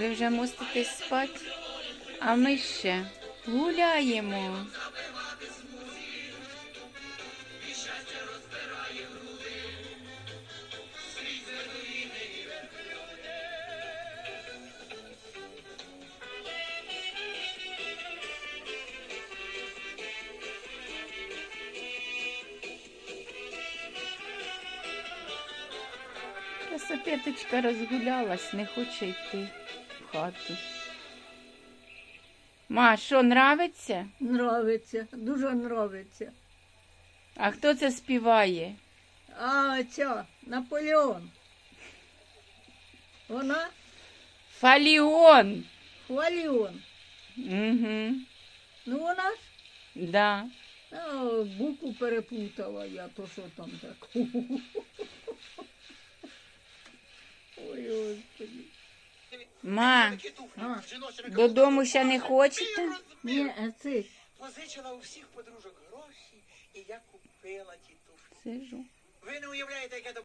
Ви вже мусите спати, а ми ще гуляємо. Та Софеточка розгулялась, не хоче йти хату. Ма, що, нравиться? Нравиться, дуже нравиться. А хто це співає? А ця Наполеон. Вона Фаліон. хваліон. Угу. Ну вона ж Да. а, букву переплутала я, то що там так. Ма, А, додому ще не хочете? ні, а це Позичила у всіх подружок гроші, і я купила ті туфлі. Сижу. Ви не уявляєте, яке